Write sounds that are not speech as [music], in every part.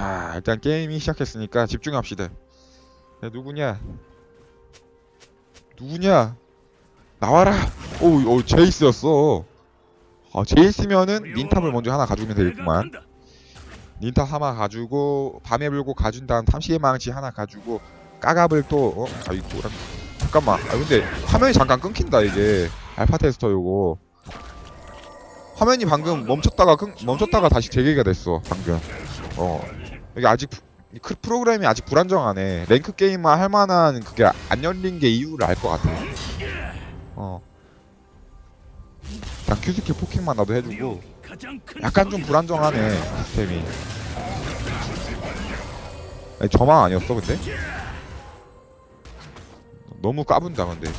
자 일단 게임이 시작했으니까 집중합시다. 야, 누구냐? 누구냐? 나와라! 오, 오 제이스였어. 아 제이스면은 닌탑을 먼저 하나 가져오면 되겠구만. 닌탑 하나 가지고 밤에 불고 가준 다음 탐시의 망치 하나 가지고 까갑을 또 어? 아이고 잠깐만. 아 근데 화면이 잠깐 끊긴다 이게. 알파 테스터 요거. 화면이 방금 멈췄다가 끊, 멈췄다가 다시 재개가 됐어 방금. 어 이게 아직 크- 프로그램이 아직 불안정하네. 랭크 게임만 할 만한 그게 안 열린 게 이유를 알 것 같아. 어. 그냥 큐스킬 포킹만 나도 해주고 약간 좀 불안정하네 시스템이. 아니, 저만 아니었어 근데? 너무 까분다 근데.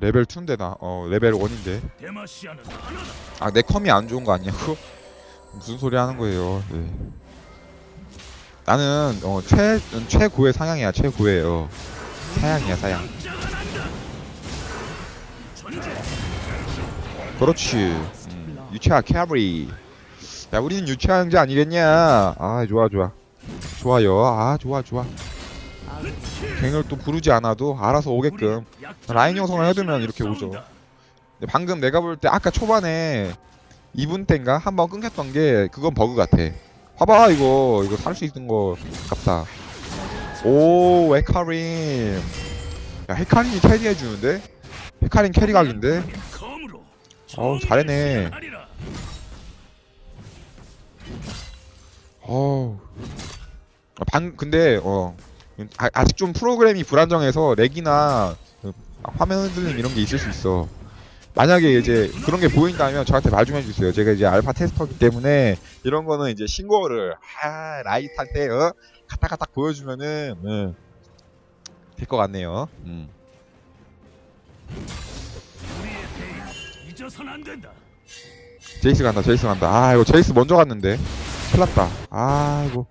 레벨 2인데 나 어 레벨 1인데. 데마시아는 하나다. 아내 컴이 안 좋은 거 아니냐고 무슨 소리 하는 거예요? 네. 나는 어, 최 최고의 상향이야 최고예요. 사양이야 사양 그렇지. 음, 유채아 캐리. 야 우리는 유채아 형제 아니겠냐? 아 좋아 좋아. 좋아요. 아 좋아 좋아. 갱을 또 부르지 않아도 알아서 오게끔. 라인 형성을 해두면 이렇게 오죠. 방금 내가 볼 때 아까 초반에 2분 때인가? 한 번 끊겼던 게 그건 버그 같아. 봐봐 이거. 이거 살 수 있는 거 같다. 오 헤카림. 야 헤카림이 캐리해 주는데? 헤카림 캐리각인데? 어우, 잘해네. 어우. 아, 방 근데 어. 아, 아직 좀 프로그램이 불안정해서 렉이나 그 화면 흔들림 이런 게 있을 수 있어. 만약에 이제 그런 게 보인다면 저한테 말 좀 해주세요. 제가 이제 알파 테스터기 때문에 이런 거는 이제 신고를 아 라이트한테 어 갖다 보여주면은 음, 될것 같네요. 음. 제이스 간다. 제이스 간다. 아 이거 제이스 먼저 갔는데 큰일났다. 아 이거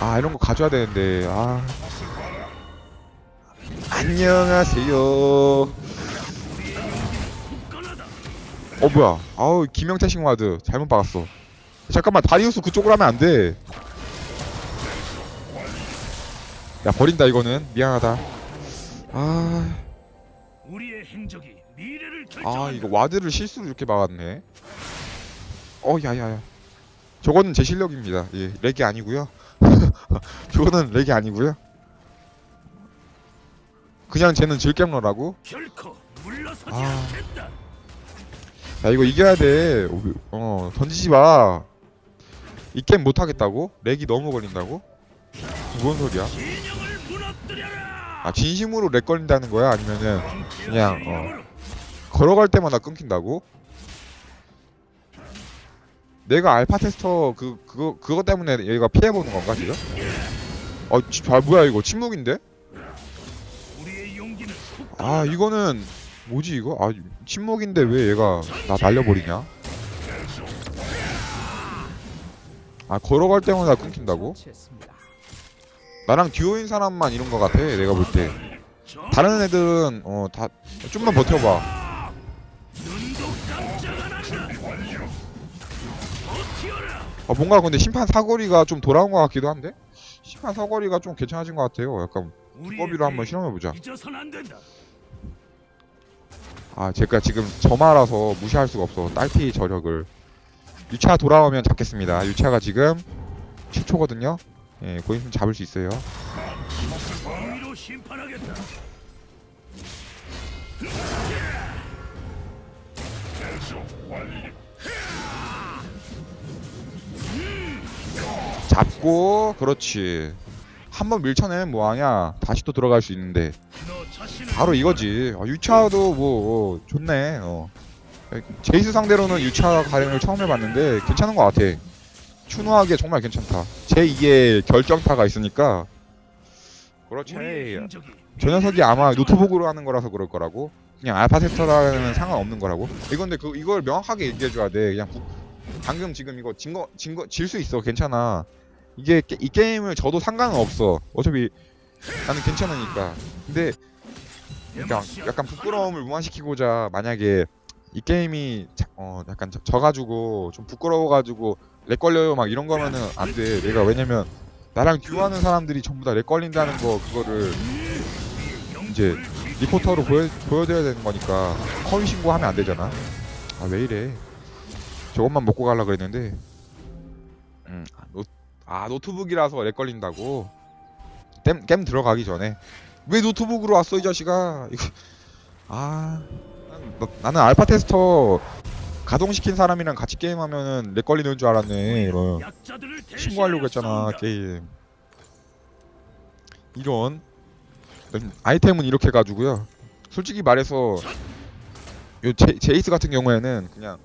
아 이런 거 가져야 되는데 아 안녕하세요. 어 뭐야. 아우 김영태 싱와드. 잘못 박았어. 잠깐만 다리우스 그쪽으로 하면 안돼. 야 버린다 이거는. 미안하다. 아, 아. 이거 와드를 실수로 이렇게 막았네. 어 야야야. 저거는 제 실력입니다. 예 렉이 아니고요. [laughs] 저거는 렉이 아니고요. 그냥 쟤는 물러서지 아. 야 이거 이겨야 돼. 어 던지지 마. 이 게임 못 하겠다고? 렉이 너무 걸린다고? 뭔 소리야? 아 진심으로 렉 걸린다는 거야? 아니면은 그냥, 어. 걸어갈 때마다 끊긴다고? 내가 알파 테스터 그 그거 그거 때문에 얘가 피해 보는 건가 지금? 어, 지, 아, 뭐야 이거 침묵인데? 아 이거는 뭐지 이거? 아 침묵인데 왜 얘가 나 날려버리냐? 아 걸어갈 때마다 끊긴다고? 나랑 듀오인 사람만 이런 거 같아 내가 볼 때 다른 애들은 어 다 좀만 버텨봐. 아 뭔가 근데 심판 사거리가 좀 돌아온 것 같기도 한데 심판 사거리가 좀 괜찮아진 것 같아요 약간 법비로 한번 실험해보자. 아 제가 지금 점화라서 무시할 수가 없어. 딸피 저력을. 유차 돌아오면 잡겠습니다. 유차가 지금 7초거든요. 예 있으면 잡을 수 있어요. 잡고 그렇지. 한번 밀쳐내면 뭐하냐. 다시 또 들어갈 수 있는데 바로 이거지. 어, 유차도 뭐 어, 좋네. 어. 제이스 상대로는 유차 가령을 처음 해봤는데 괜찮은 것 같아. 추노하게 정말 괜찮다. 제 2의 결정타가 있으니까. 그렇지. 저 녀석이 아마 노트북으로 하는 거라서 그럴 거라고. 그냥 알파 테스터라는 상관없는 거라고. 이건데 그 이걸 명확하게 얘기해 줘야 돼. 그냥 부- 방금 지금 이거 진 거 진 거 질 수 있어. 괜찮아. 이게 게- 이 게임을 져도 상관은 없어. 어차피 나는 괜찮으니까. 근데 그러니까 약간 부끄러움을 무마시키고자 만약에 이 게임이 자- 어 약간 져- 져가지고 좀 부끄러워가지고 렉 걸려요 막 이런 거면은 안 돼. 내가 왜냐면 나랑 듀오하는 사람들이 전부 다 렉 걸린다는 거 그거를 이제 리포터로 보여 보여줘야 되는 거니까 허위 신고하면 안 되잖아. 아 왜 이래? 저것만 먹고 가려 그랬는데. 음, 아, 노, 아 노트북이라서 렉 걸린다고. 게임, 게임 들어가기 전에 왜 노트북으로 왔어 이 자식아? 이거 아 나, 나는 알파 테스터 가동시킨 사람이랑 같이 게임하면은 렉 걸리는 줄 알았네. 이런 신고하려고 했잖아. 게임. 이런 음, 아이템은 이렇게 가지고요. 솔직히 말해서 요 제, 제이스 같은 경우에는 그냥.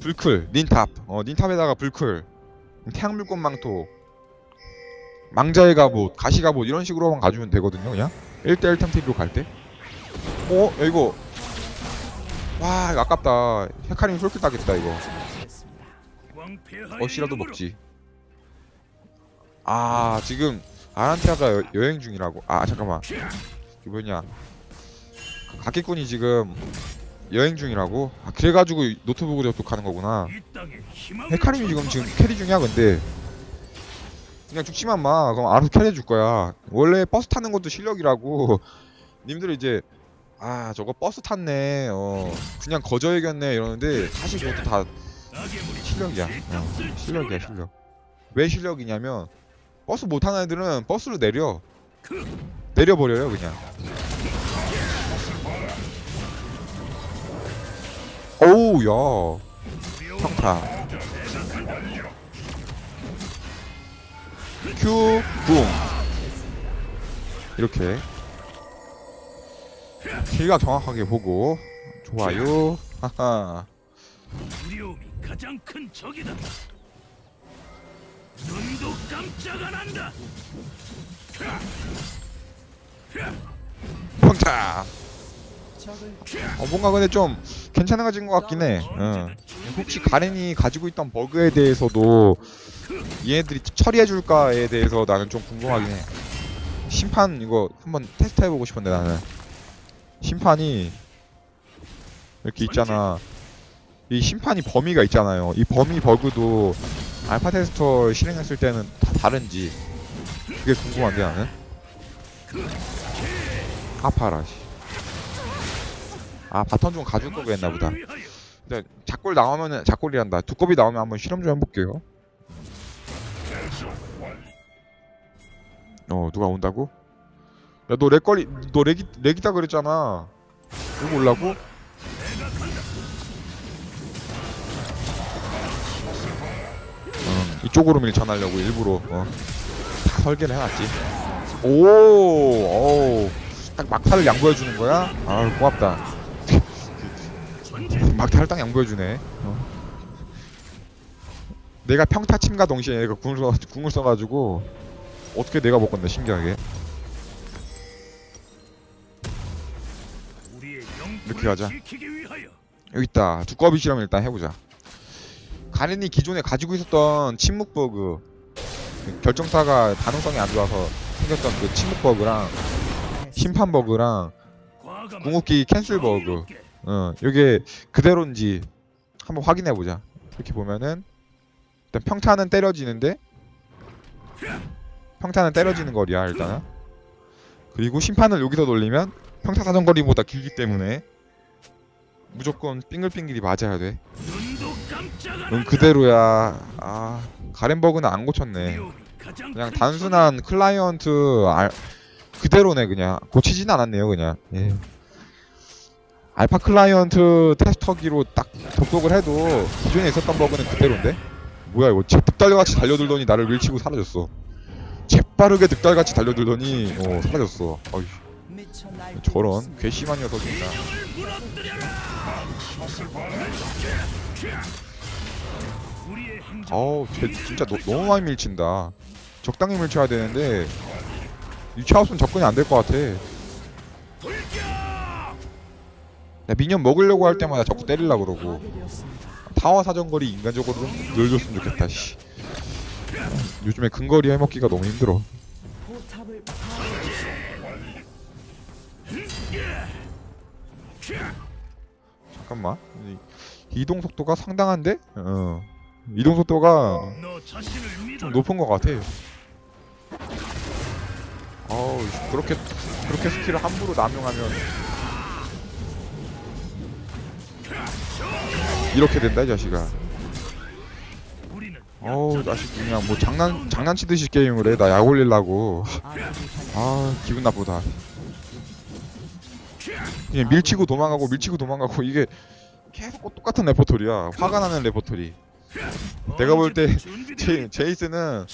불클, 닌탑, 어 닌탑에다가 불클, 태양물권 망토, 망자의 갑옷, 가시 갑옷 이런 식으로만 가주면 되거든요. 그냥 1대1 템트리로 갈 때. 어, 야, 이거 와 이거 아깝다. 헤카림 솔킬 따겠다 이거. 어시라도 먹지. 아 지금 아란티아가 여, 여행 중이라고. 아 잠깐만. 이게 뭐냐? 각기꾼이 지금 여행 중이라고. 아 그래가지고 노트북으로 접속하는 거구나. 헤카림이 지금 지금 캐리 중이야 근데. 그냥 죽지만 마. 그럼 알아서 캐리 해줄 거야. 원래 버스 타는 것도 실력이라고. [laughs] 님들 이제 아 저거 버스 탔네. 어 그냥 거저 이겼네 이러는데 사실 그것도 다 실력이야. 제 어, 실력이야. 실력. 왜 실력이냐면 버스 못 타는 애들은 버스로 내려 내려버려요 그냥. 어우 야 평타. 큐 붕. 이렇게 길각 정확하게 보고 좋아요. 하하. 두려움이 가장 큰 적이다. 눈도 깜짝 안 한다. 평타. 어, 뭔가 근데 좀 괜찮아진 것 같긴 해. 어. 혹시 가렌이 가지고 있던 버그에 대해서도 얘네들이 처리해 줄까에 대해서 나는 좀 궁금하긴 해. 심판 이거 한번 테스트 해보고 싶은데 나는 심판이 이렇게 있잖아. 이 심판이 범위가 있잖아요. 이 범위 버그도 알파 테스터 실행했을 때는 다 다른지 그게 궁금한데 나는. 아파라. 씨. 아 바텀 좀 가줄 걸 그랬나 보다. 근데 작골 나오면은 작골이란다. 두꺼비 나오면 한번 실험 좀 해볼게요. 어 누가 온다고? 야 너 렉걸리 너 렉이 렉이다 그랬잖아. 이거 올라고? 어, 이쪽으로 밀쳐나려고 일부러 어. 다 설계를 해놨지. 오, 어우, 딱 막타를 양보해 주는 거야? 아, 고맙다. 막타를 딱 양보해 주네. 어. 내가 평타 침과 동시에 얘가 궁을 써 궁을 써가지고 어떻게 내가 먹었네 신기하게. 이렇게 가자. 여기 있다. 두꺼비 실험 일단 해보자. 가렌이 기존에 가지고 있었던 침묵 버그 그 결정타가 반응성이 안 좋아서 생겼던 그 침묵 버그랑 심판 버그랑 궁극기 캔슬 버그 어 이게 그대로인지 한번 확인해 보자. 이렇게 보면은 일단 평타는 때려지는데 평타는 때려지는 거리야 일단은. 그리고 심판을 여기서 돌리면 평타 사정거리보다 길기 때문에 무조건 빙글빙글이 맞아야 돼. 응. 그대로야. 아 가렌버그는 안 고쳤네. 그냥 큰 단순한 클라이언트 알 그대로네 그냥 고치진 않았네요 그냥. 예. 알파 클라이언트 테스터기로 딱 접속을 해도 기존에 있었던 버그는 그대로인데? 뭐야 이거 득달같이 달려들더니 나를 밀치고 사라졌어. 재빠르게 득달같이 달려들더니 어 사라졌어. 날뛰고 저런. 괘씸한 행정 어우 쟤 진짜 너, 너무 많이 밀친다. 적당히 밀쳐야 되는데 유차없으면 접근이 안 될 것 같아. 미니언 먹으려고 할 때마다 자꾸 때리려 그러고. 타워 사정거리 인간적으로 좀 늘려줬으면 좋겠다. 씨. 요즘에 근거리 해먹기가 너무 힘들어. 잠깐만. 이- 이동 속도가 상당한데? 어. 이동 속도가. 좀 높은 것 같아. 어우 그렇게 그렇게 스킬을 함부로 남용하면 이렇게 된다 이 자식아. 어우 자식 그냥 뭐 장난 장난치듯이 게임을 해. 나약당아 기분 나쁘다. 그냥 밀치고 도망가고 밀치고 도망가고 이게 계속 똑같은 레퍼토리야. 화가 나는 레퍼토리. 내가 볼 때 제, 제이스는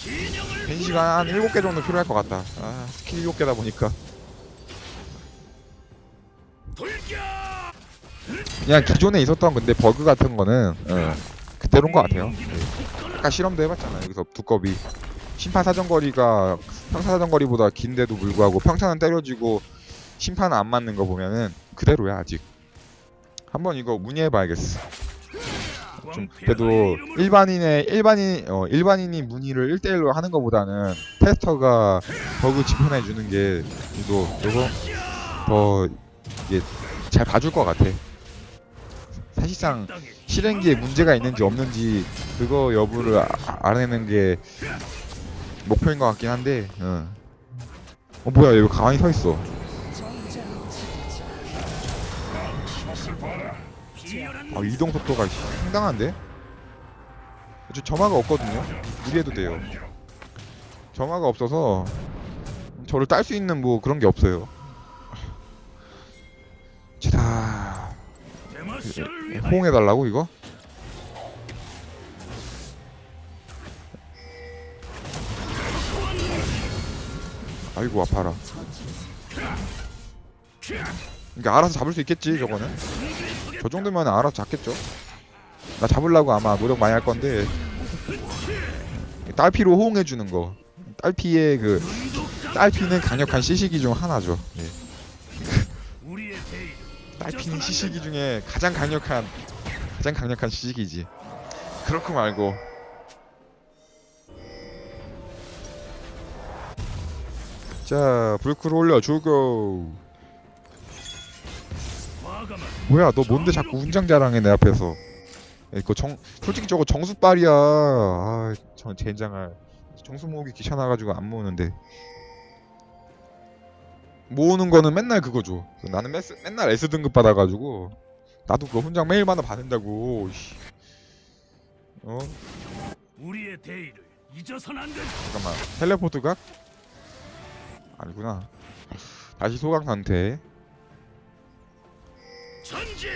벤시가 한 7개 정도 필요할 것 같다. 아, 스킬 7개다 보니까. 그냥 기존에 있었던 근데 버그 같은 거는 어, 그대로인 것 같아요. 네. 아까 실험도 해봤잖아요. 여기서 두꺼비. 심판 사정거리가 평타 사정거리보다 긴데도 불구하고 평타는 때려지고 심판은 안 맞는 거 보면은 그대로야 아직. 한번 이거 문의해봐야겠어. 좀 그래도 일반인의 일반인 어 일반인이 문의를 1대1로 하는 것보다는 테스터가 버그 지편해 주는 게 그래도 요거 더 이게 잘 봐줄 것 같아. 사실상 실행기에 문제가 있는지 없는지 그거 여부를 아- 알아내는 게 목표인 것 같긴 한데. 어, 어 뭐야 여기 가만히 서 있어. 아 이동 속도가 씨, 상당한데? 저 점화가 없거든요. 무리해도 돼요. 점화가 없어서 저를 딸 수 있는 뭐 그런 게 없어요. 치다 위하여 호응해 달라고 이거? 아이고 아파라. 그러니까 알아서 잡을 수 있겠지 저거는. 저 정도면 알아서 잡겠죠. 나 잡으려고 아마 노력 많이 할 건데 딸피로 호응해 주는 거. 딸피의 그 딸피는 강력한 시시기 중 하나죠. 예. 대의를 딸피는 시시기 중에 가장 강력한 가장 강력한 시시기지. 그렇고 말고. 자 불크를 올려 주고. 과감한 뭐야 너 뭔데 자꾸 훈장 자랑해 내 앞에서. 이거 정 솔직히 저거 정수빨이야. 아저 젠장할. 정수 모으기 귀찮아가지고 안 모으는데 모으는 거는 맨날 그거 줘 나는 맨, 맨날 S 등급 받아가지고 나도 그거 훈장 매일마다 받는다고 씨. 어 우리의 대의를 잊어선 안 된다. 잠깐만 텔레포트가 아니구나 다시 소강 상태 전진.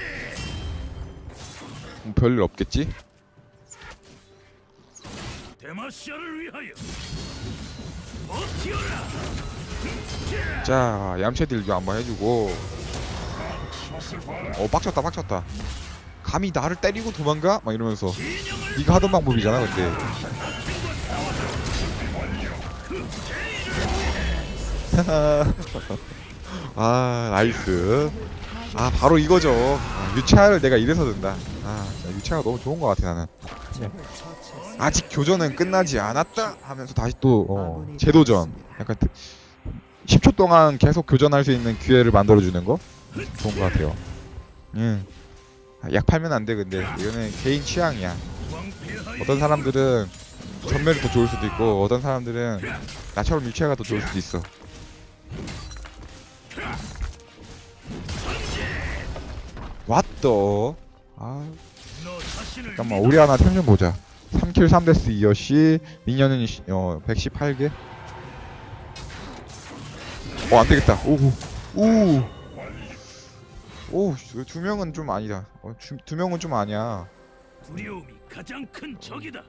뭐 별일 없겠지 데마시아를 위하여 버티어라. 자 얌체 딜도 한번 해주고. 어 빡쳤다 빡쳤다. 감히 나를 때리고 도망가? 막 이러면서. 네가 하던 방법이잖아 근데. [laughs] 아 나이스. 아 바로 이거죠. 아, 유채화를 내가 이래서 든다. 아 진짜 유채화가 너무 좋은 것 같아 나는. 처치했습니다. 아직 교전은 끝나지 않았다 하면서 다시 또 어, 재도전. 약간 10초 동안 계속 교전할 수 있는 기회를 만들어주는 거? 좋은 것 같아요. 음. 아, 약 팔면 안 돼 근데. 이거는 개인 취향이야. 어떤 사람들은 전멸이 더 좋을 수도 있고 어떤 사람들은 나처럼 유치화가 더 좋을 수도 있어. 왔더 아. 잠깐만 우리 하나 템좀 보자. 3킬 3데스 이어씨 미녀는 시- 어 118개 어 안되겠다. 오우 오두 명은 좀 아니다. 어, 주, 두 명은 좀 아니야. 두려움이 가장 큰 적이다.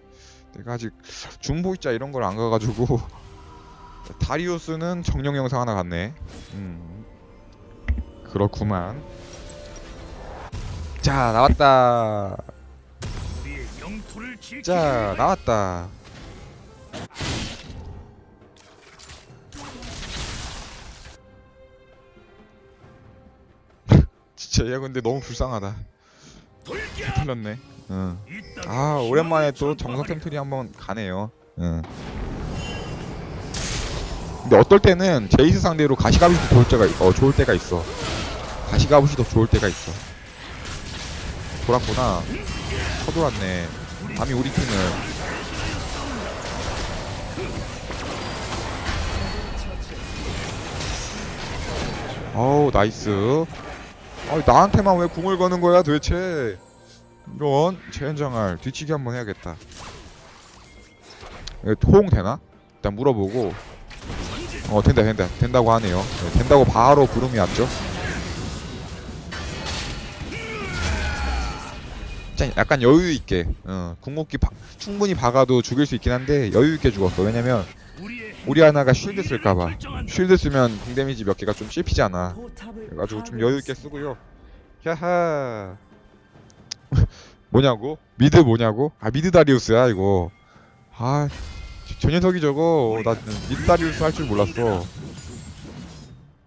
내가 아직 중보이자 이런 걸 안 가가지고. [laughs] 다리우스는 정령 영상 하나 갔네. 음. 그렇구만. 자 나왔다. 자 나왔다 진짜. 얘 근데 너무 불쌍하다. 틀렸네. 응. 아 오랜만에 또 정석. 템트리 한번 가네요. 응. 근데 어떨 때는 제이스 상대로 가시가부시 좋을 때가 있- 어 좋을 때가 있어. 가시가부시 더 좋을 때가 있어. 돌았구나 쳐돌았네. 감히 우리 팀을 어우 나이스 아 나한테만 왜 궁을 거는 거야 도대체? 이런 최현장할 뒤치기 한번 해야겠다. 이거 호응 되나? 일단 물어보고. 어 된다 된다. 된다고 하네요. 네, 된다고 바로 부름이 왔죠? 약간 여유 있게 어, 궁극기 바- 충분히 박아도 죽일 수 있긴 한데 여유 있게 죽었어. 왜냐면 우리 하나가 쉴드 쓸까봐. 쉴드 쓰면 궁 데미지 몇 개가 좀 씹히잖아. 그래가지고 좀 파괴했습니다. 여유 있게 쓰고요. 야하. [laughs] 뭐냐고? 미드 뭐냐고? 아 미드 다리우스야 이거. 아 저 녀석이 저거. 나 미드 다리우스 할 줄 몰랐어.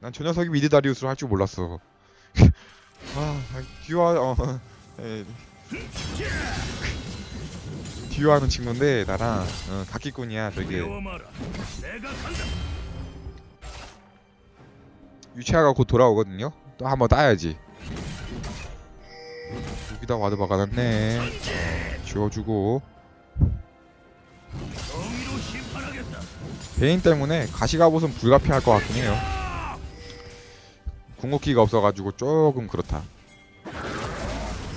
난 저 녀석이 미드 다리우스를 할 줄 몰랐어. [laughs] 아 듀아 어. 에, [laughs] 듀아하는 친구인데 나랑 어, 각기꾼이야 간다. 유치아가 곧 돌아오거든요. 또 한번 따야지. 여기다 와드 박아놨네. 지워주고 정의로 심판하겠다. 베인 때문에 가시가봇은 불가피할 것 같긴 해요. 궁극기가 없어가지고 조금 그렇다.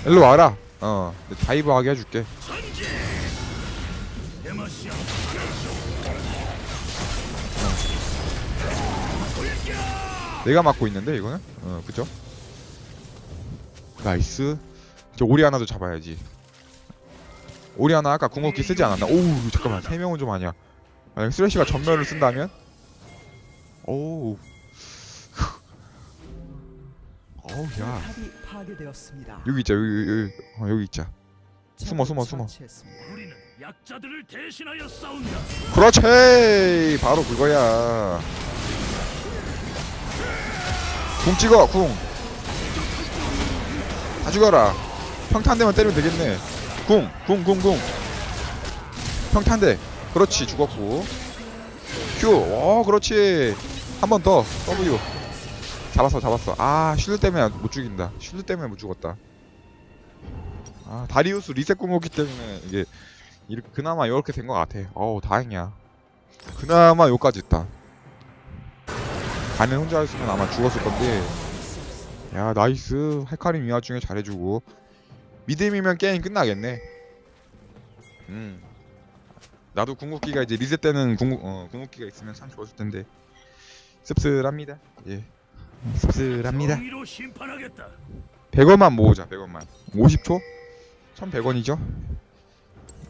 일로 와라. 어, 내 다이브 하게 해줄게. 내가 맡고 있는데 이거는? 어, 그죠? 나이스. 저 오리아나도 잡아야지. 오리아나 아까 궁극기 쓰지 않았나? 오우 잠깐만 세 명은 좀 아니야. 만약 쓰레쉬가 전멸을 쓴다면? 오우. [laughs] 어우 야. 여기 있자 여기 여기 어, 여기 있자. 숨어, 숨어, 숨어. 그렇지 바로 그거야. 궁 찍어 궁. 다 죽여라. 평탄대만 때리면 되겠네. 궁, 궁, 궁, 궁. 평탄대. 그렇지, 죽었고. 큐, 어, 그렇지. 한 번 더. W. 잡았어, 잡았어. 아, 쉴드 때문에 못 죽인다. 쉴드 때문에 못 죽었다. 아, 다리우스 리셋 궁었기 때문에 이게 이렇게 그나마 이렇게 된 것 같아. 어우, 다행이야. 그나마 여기까지 있다. 가는 혼자 했으면 아마 죽었을 건데. 야, 나이스. 헤카림 이 와중에 잘해주고. 미드미면 게임 끝나겠네. 음. 나도 궁극기가 이제 리셋 때는 궁극, 어, 궁극기가 있으면 참 좋았을 텐데. 씁쓸합니다. 예. 씁쓸합니다. 정의로 심판하겠다. 100원만 모으자, 100원만. 50초? 1100원이죠?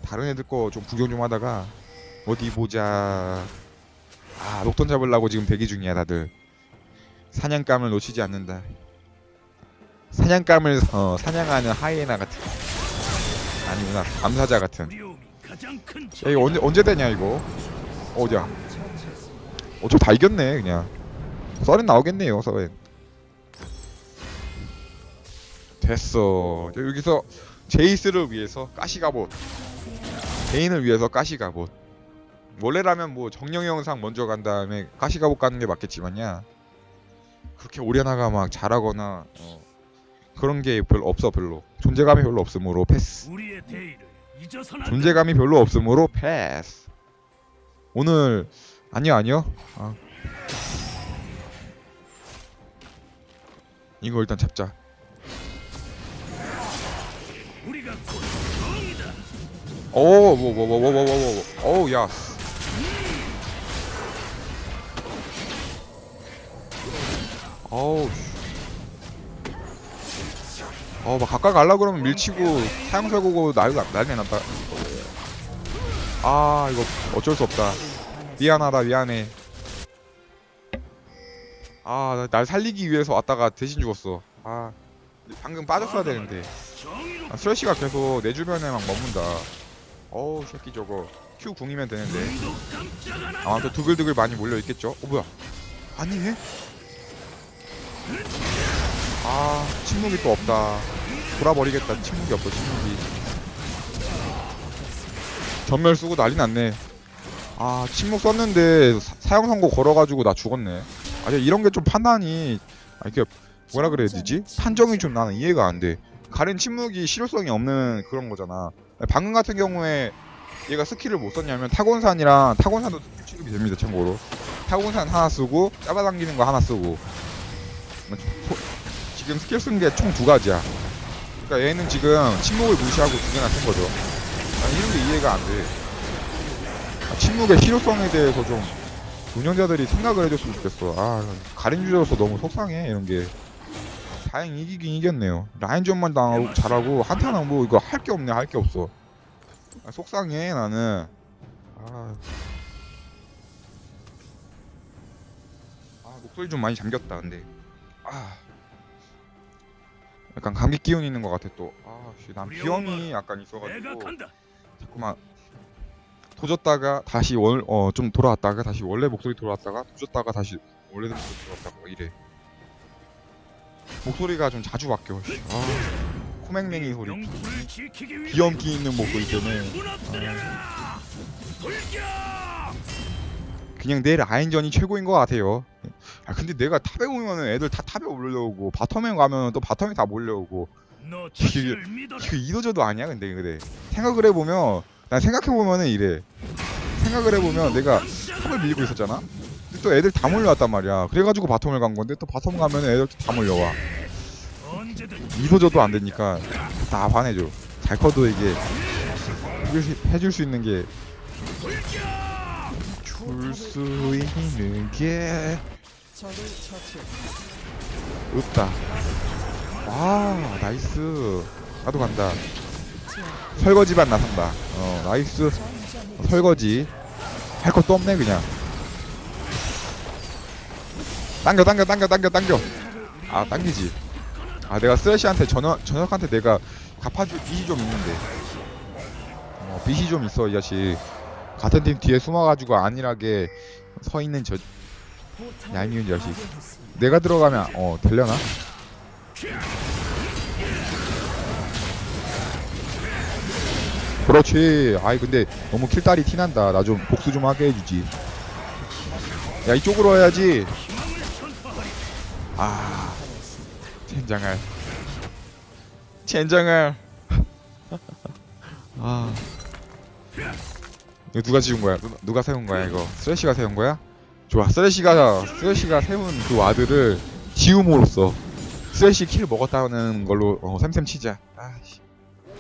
다른 애들 거 좀 구경 좀 하다가, 어디 보자. 아, 녹턴 잡으려고 지금 대기 중이야, 다들. 사냥감을 놓치지 않는다. 사냥감을, 어, 사냥하는 하이에나 같은. 아니구나, 암사자 같은. 야, 이거 언제, 언제 되냐, 이거? 어디야? 어, 저 다 이겼네, 그냥. 썰은 나오겠네요, 썰은. 됐어. 자, 여기서 제이스를 위해서 가시가봇. 개인을 위해서 가시가봇. 원래라면 뭐 정령 영상 먼저 간 다음에 가시가봇 가는 게 맞겠지만야. 그렇게 오려나가 막 잘하거나 어, 그런 게 별로 없어 별로. 존재감이 별로 없으므로 패스. 우리의 대의를 잊어서는 안 된다. 존재감이 별로 없으므로 패스. 오늘 아니요 아니요. 아. 이거 일단 잡자. 우리가 곧 정이다. 오, 뭐, 뭐, 뭐, 뭐, 뭐, 뭐, 뭐, 어우, 야. 어우, 씨. 어, 막 가까이 가려고 그러면 밀치고 사형사고고 난리, 나- 난리 났다. 아, 이거 어쩔 수 없다. 미안하다, 미안해. 아, 나- 날 살리기 위해서 왔다가 대신 죽었어. 아, 방금 빠졌어야 되는데. 아, 스레시가 계속 내 주변에 막 머문다. 어우 새끼 저거 Q 궁이면 되는데 눈도 깜짝 안 한다. 아마 또 두글두글 많이 몰려 있겠죠? 어 뭐야? 아니네? 아 침묵이 또 없다. 돌아버리겠다. 침묵이 없어 침묵이. 전멸 쓰고 난리 났네. 아 침묵 썼는데 사- 사형 선고 걸어가지고 나 죽었네. 아 이런 게 좀 판단이 아 이게 뭐라 그래야 되지? 판정이 좀 나는 이해가 안 돼. 가렌 침묵이 실효성이 없는 그런 거잖아. 방금 같은 경우에 얘가 스킬을 못 썼냐면 타곤산이랑 타곤산도 취급이 됩니다 참고로 타곤산 하나 쓰고 잡아당기는 거 하나 쓰고 지금 스킬 쓴 게 총 두 가지야. 그러니까 얘는 지금 침묵을 무시하고 두 개나 쓴 거죠. 난 이런 게 이해가 안 돼. 아, 침묵의 실효성에 대해서 좀 운영자들이 생각을 해줬으면 좋겠어. 아 가린 주제로서 너무 속상해 이런 게. 다행히 이기긴 이겼네요. 라인전만 당하고 잘하고 한타는 뭐 이거 할 게 없네 할 게 없어. 아, 속상해 나는. 아... 아 목소리 좀 많이 잠겼다 근데 아 약간 감기 기운 있는 것 같아 또아난 비염이 약간 있어가지고. 자꾸만 도졌다가 다시 월어좀 돌아왔다가 다시 원래 목소리 돌아왔다가 도졌다가 다시 원래 목소리 돌아왔다가 이래 목소리가 좀 자주 바뀌어 씨. 아 코맹맹이 소리 비염기 있는 목소리 때문에. 돌격! 그냥 내 라인전이 최고인 것 같아요 아 근데 내가 탑에 오면은 애들 다 탑에 올려오고 바텀에 가면 또 바텀에 다 몰려오고. 믿어라. 이거 이도저도 아니야 근데 그래. 생각을 해보면 난 생각해보면은 이래. 생각을 해보면 내가 탑을 밀고 있었잖아? 근데 또 애들 다 몰려왔단 말이야. 그래가지고 바텀을 간 건데 또 바텀 가면은 애들 다 몰려와. 이도저도 안 되니까 다 화내줘 잘 커도 이게 해줄 수, 해줄 수 있는 게 줄 수 있는 게. 없다 와 나이스. 나도 간다. 설거지반 나선다. 어 나이스. 설거지. 할 것도 없네 그냥. 당겨 당겨 당겨 당겨 당겨. 아 당기지. 아 내가 쓰레쉬한테 전역 전역한테 내가 갚아줄 빚이 좀 있는데. 어 빚이 좀 있어 이 자식. 같은 팀 뒤에 숨어가지고 안일하게 서 있는 저 얄미운 자식. 내가 들어가면 어 되려나? 그렇지. 아이 근데 너무 킬딸이 티난다. 나 좀 복수 좀 하게 해주지. 야 이쪽으로 와야지. 아 젠장할. 젠장할. [laughs] 아. 이거 누가 지은 거야? 누, 누가 세운 거야 이거? 쓰레쉬가 세운 거야 좋아 쓰레쉬가 쓰레쉬가 세운 그 와드를 지음으로써 쓰레쉬 킬 먹었다는 걸로 어, 샘샘 치자. 아씨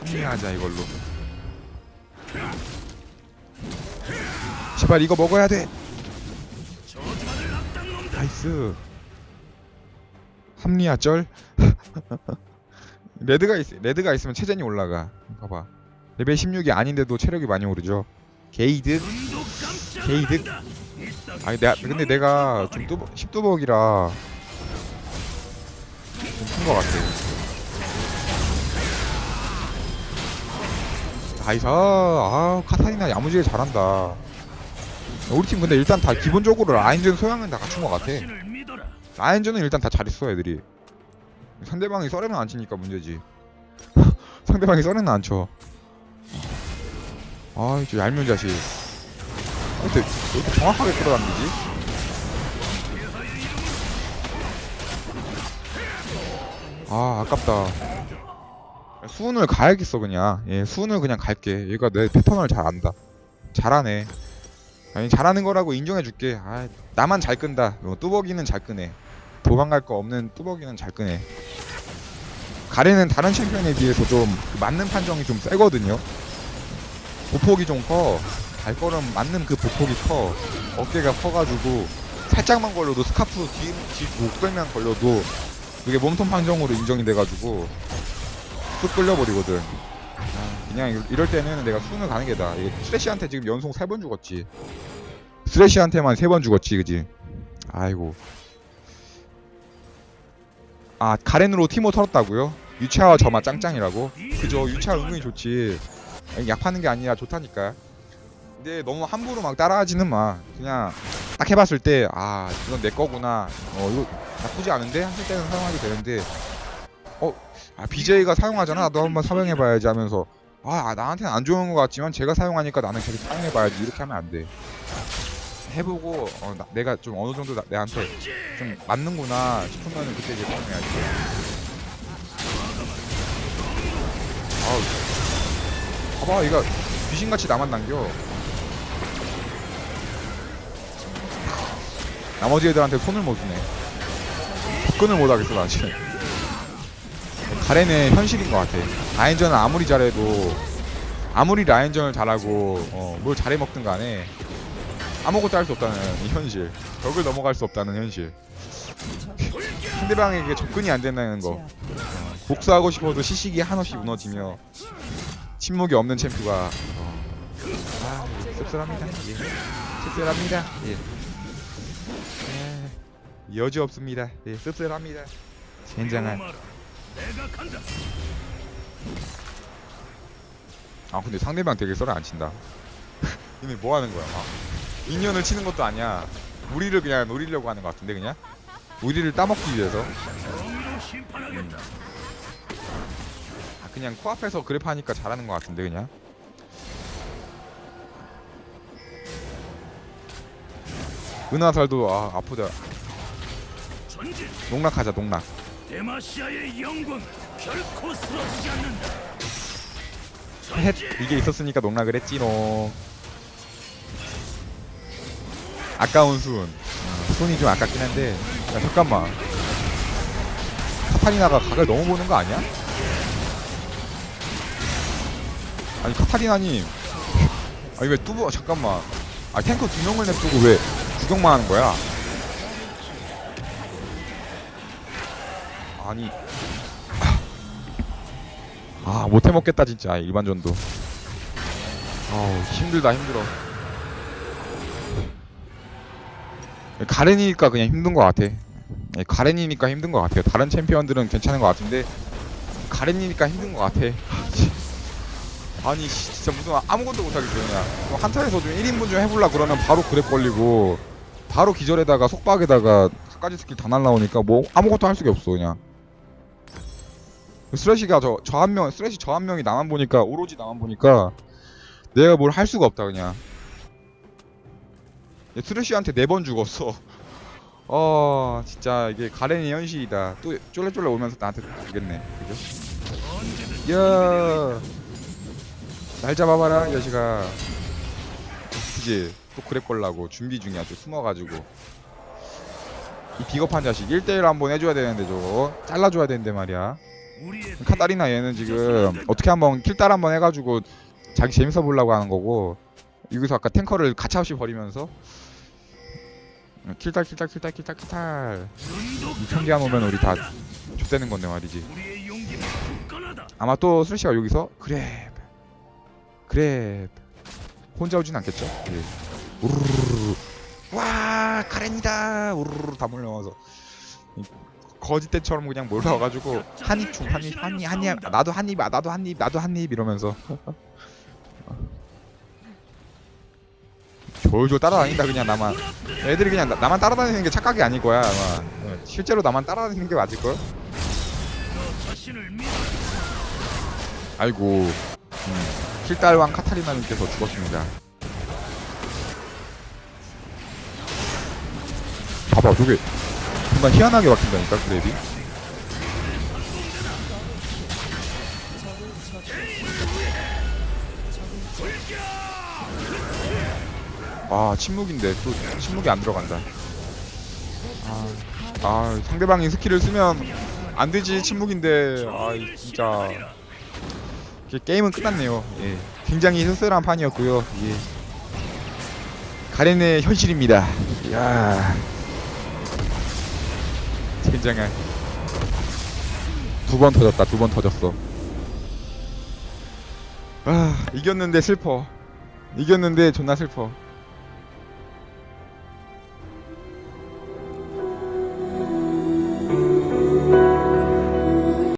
합리화하자 이걸로. 제발 이거 먹어야 돼! 나이스. 합리화 쩔? [laughs] 레드가 있 레드가 있으면 체전이 올라가. 봐봐. 레벨 16이 아닌데도 체력이 많이 오르죠 게이득? 이따 아니 내가 근데 내가 좀 뚜벅 10뚜벅이라 좀큰거 같아. 나이스 아 카타리나 야무지게 잘한다. 우리 팀 근데 일단 다 기본적으로 라인전 소양은 다 갖춘 거 같아. 라인전은 일단 다 잘했어 애들이. 상대방이 썰에는 안 치니까 문제지. [laughs] 상대방이 썰에는 안쳐 아이 저 얄미운 자식. 왜 이렇게, 왜 이렇게 정확하게 끌어당기지? 아 아깝다. 수은을 가야겠어 그냥. 예 수은을 그냥 갈게. 얘가 내 패턴을 잘 안다. 잘하네. 아니 잘하는 거라고 인정해줄게. 아 나만 잘 끈다. 어, 뚜벅이는 잘 끄네. 도망갈 거 없는 뚜벅이는 잘 끄네. 가레는 다른 챔피언에 비해서 좀그 맞는 판정이 좀 세거든요 보폭이 좀 커. 발걸음 맞는 그 보폭이 커. 어깨가 커가지고 살짝만 걸려도 스카프 목걸만 걸려도 그게 몸통 판정으로 인정이 돼가지고 쑥 끌려버리거든. 아, 그냥 이- 이럴 때는 내가 순을 가는 게다 이게 스레시한테 지금 연속 세번 죽었지. 스레시한테만 세번 죽었지 그지? 아이고. 아 가렌으로 티모 털었다고요? 유채와 저마 짱짱이라고? 그죠. 유채와 은근히 좋지 약 파는 게 아니라 좋다니까. 근데 너무 함부로 막 따라하지는 마. 그냥 딱 해봤을 때 아 이건 내 거구나. 어 이거 나쁘지 않은데? 했을 때는 사용하게 되는데. 어 아 BJ가 사용하잖아? 나도 한번 사용해봐야지 하면서. 아 나한테는 안 좋은 것 같지만 제가 사용하니까 나는 계속 사용해봐야지. 이렇게 하면 안 돼. 해보고 어, 나- 내가 좀 어느 정도 나- 내한테 좀 맞는구나 싶으면 그때 이제 사용해야지. 아우 봐봐 얘가 귀신같이 나만 남겨. 나머지 애들한테 손을 못 주네. 접근을 못 하겠어 나 지금 가렌의 현실인 것 같아. 라인전은 아무리 잘해도 아무리 라인전을 잘하고 어, 뭘 잘해 먹든 간에 아무것도 할 수 없다는 이 현실. 벽을 넘어갈 수 없다는 현실. 상대방에게 접근이 안 된다는 거. 복수하고 싶어도 시식이 한없이 무너지며 침묵이 없는 챔프가 어. 아 씁쓸합니다 예. 씁쓸합니다 예. 예. 여지 없습니다 예. 씁쓸합니다 젠장한. 아 근데 상대방 되게 썰을 안 친다 [laughs] 얘네 뭐 하는 거야 막 인연을 치는 것도 아니야 우리를 그냥 노리려고 하는 것 같은데 그냥 우리를 따먹기 위해서. 아, 그냥 코앞에서 그래프 하니까 잘하는 것 같은데 그냥 은하살도 아 아프다. 농락하자 농락 데마시아의 영광 결코 쓰러지지 않는다. 헷. 이게 있었으니까 농락을 했지롱 아까운 순 어, 순이 좀 아깝긴 한데 야 잠깐만 카타리나가 각을 너무 보는 거 아니야? 아니 카타리나님. 아니 왜 뚜보 잠깐만. 아 탱커 두 명을 냅두고 왜 구경만 하는 거야? 아니. 아 못해 먹겠다 진짜 일반전도. 아우 힘들다 힘들어. 가렌이니까 그냥 힘든 것 같아. 예, 가렌이니까 힘든 것 같아요. 다른 챔피언들은 괜찮은 것 같은데 가렌이니까 힘든 것 같아 [laughs] 아니 씨, 진짜 무슨 아무것도 못하겠어 그냥 뭐 한타에서 좀 1인분 좀 해볼라 그러면 바로 그랩 걸리고 바로 기절에다가 속박에다가 까지 스킬 다 날라오니까 뭐 아무것도 할 수가 없어 그냥. 쓰레쉬가 저 저 한 명 쓰레쉬 저 한 명이 나만 보니까 오로지 나만 보니까 내가 뭘 할 수가 없다 그냥. 얘 쓰레쉬한테 네 번 죽었어. [laughs] 어 진짜 이게 가렌의 현실이다. 또 쫄래쫄래 오면서 나한테 죽겠네. 그죠? 야, 날 잡아봐라, 이 자식아. 그지? 또 그랩 걸라고 준비 중이야, 또 숨어가지고. 이 비겁한 자식, 1대1 한번 해줘야 되는데, 저거. 잘라줘야 되는데 말이야. 카타리나 얘는 지금 어떻게 한번 킬딸 한번 해가지고 자기 재밌어 보려고 하는 거고, 여기서 아까 탱커를 가차없이 버리면서, 킬딸, 킬딸, 킬딸, 킬딸, 킬딸. 눈도 이 편기한 오면 우리 다. 좆되는 건데 말이지. 아마 또 스레시가 여기서 그랩 그랩 혼자 오진 않겠죠? 예. 우르르르 와 가렌이다. 우르르 다 몰려와서. 이 거짓 때처럼 그냥 몰려와가지고 한입 중 한입 한입 한입 나도 한입 아, 나도 한입 나도 한입 이러면서. [laughs] 졸졸 따라다닌다 그냥 나만. 애들이 그냥 나, 나만 따라다니는 게 착각이 아닐 거야 아마. 어, 실제로 나만 따라다니는 게 맞을 걸. 아이고. 음, 킬달왕 카타리나님께서 죽었습니다. 봐봐 저게 정말 희한하게 적을 처치했습니다. 아 침묵인데 또 침묵이 안 들어간다. 아, 아 상대방이 스킬을 쓰면 안 되지 침묵인데. 아 진짜. 이 게 게임은 끝났네요. 예. 굉장히 쓸쓸한 판이었고요. 예. 가렌의 현실입니다. 이야. 젠장한. 두 번 터졌다 두 번 터졌어. 아 이겼는데 슬퍼. 이겼는데 존나 슬퍼